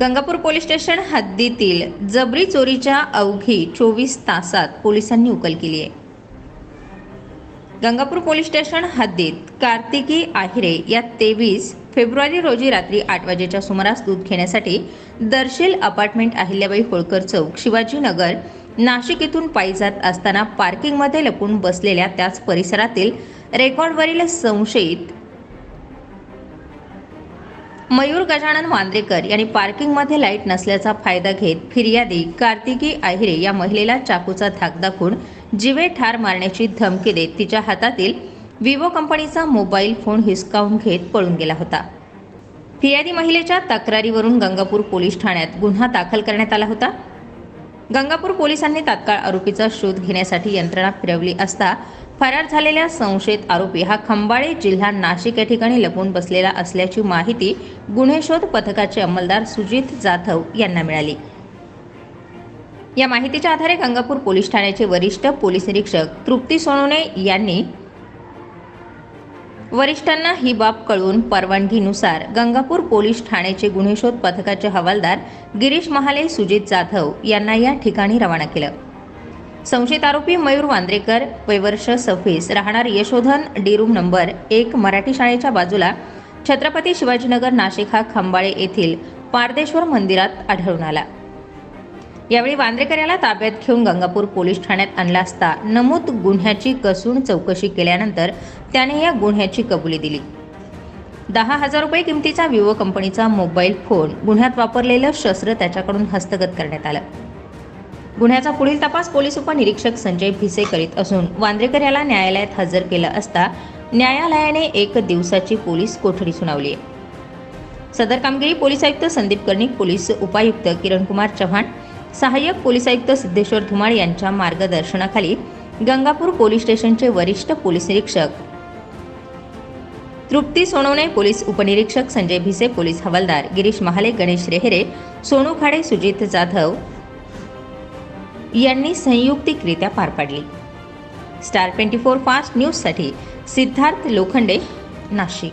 Gangapur police station हद्दीतील जबरी चोरीच्या अवघी चोवीस तासात पोलिसांनी उकल केली आहे. गंगापूर पोलीस स्टेशन हद्दीत कार्तिकी आहिरे या तेवीस फेब्रुवारी रोजी रात्री आठ वाजेच्या सुमारास दूध घेण्यासाठी दर्शील अपार्टमेंट अहिल्याबाई होळकर चौक शिवाजीनगर नाशिक येथून पायी जात असताना पार्किंगमध्ये लपून बसलेल्या त्याच परिसरातील रेकॉर्डवरील संशयित मयूर गजानन वांद्रेकर यांनी पार्किंगमध्ये लाइट नसल्याचा फायदा घेत फिर्यादी कार्तिकी आहिरे या महिलेला चाकूचा धाक दाखवून जिवे ठार मारण्याची धमकी देत तिच्या हातातील विवो कंपनीचा मोबाईल फोन हिसकावून घेत पळून गेला होता. फिर्यादी महिलेच्या तक्रारीवरून गंगापूर पोलीस ठाण्यात गुन्हा दाखल करण्यात आला होता. गंगापूर पोलिसांनी तात्काळ आरोपीचा शोध घेण्यासाठी यंत्रणा फिरवली असता फरार झालेल्या संशयित आरोपी हा खंबाळे जिल्हा नाशिक या ठिकाणी लपून बसलेला असल्याची माहिती गुन्हे शोध पथकाचे अंमलदार सुजित जाधव यांना मिळाली. या माहितीच्या आधारे गंगापूर पोलीस ठाण्याचे वरिष्ठ पोलीस निरीक्षक तृप्ती सोनवणे यांनी वरिष्ठांना ही बाब कळून परवानगीनुसार गंगापूर पोलीस ठाण्याचे गुन्हे शोध पथकाचे हवालदार गिरीश महाले सुजित जाधव यांना या ठिकाणी रवाना केलं. संशयित आरोपी मयूर वांद्रेकर वयवर्ष सव्वीस राहणार यशोधन डी रूम नंबर एक मराठी शाळेच्या बाजूला छत्रपती शिवाजीनगर नाशिक हा खंबाळे येथील पारदेश्वर मंदिरात आढळून आला. यावेळी वांद्रेकर याला ताब्यात घेऊन गंगापूर पोलीस ठाण्यात आणला असता नमूद गुन्ह्याची कसून चौकशी केल्यानंतर त्याने या गुन्ह्याची कबुली दिली. दहा हजार रुपये किमतीचा विवो कंपनीचा मोबाईल फोन गुन्ह्यात वापरलेलं शस्त्र त्याच्याकडून हस्तगत करण्यात आलं. गुन्ह्याचा पुढील तपास पोलीस उपनिरीक्षक संजय भिसे करीत असून वांद्रेकर याला न्यायालयात हजर केलं असता न्यायालयाने एक दिवसाची पोलीस कोठडी सुनावली आहे. सदर कामगिरी पोलीस आयुक्त संदीप कर्णिक पोलीस उपायुक्त किरणकुमार चव्हाण सहाय्यक पोलीस आयुक्त सिद्धेश्वर धुमाळ यांच्या मार्गदर्शनाखाली गंगापूर पोलीस स्टेशनचे वरिष्ठ पोलीस निरीक्षक. तृप्ती सोनवणे पोलीस उपनिरीक्षक संजय भिसे पोलीस हवालदार गिरीश महाले गणेश रेहरे सोनू खाडे सुजित जाधव यांनी संयुक्तिकरित्या पार पाडली. स्टार ट्वेंटी फोर फास्ट न्यूजसाठी सिद्धार्थ लोखंडे नाशिक.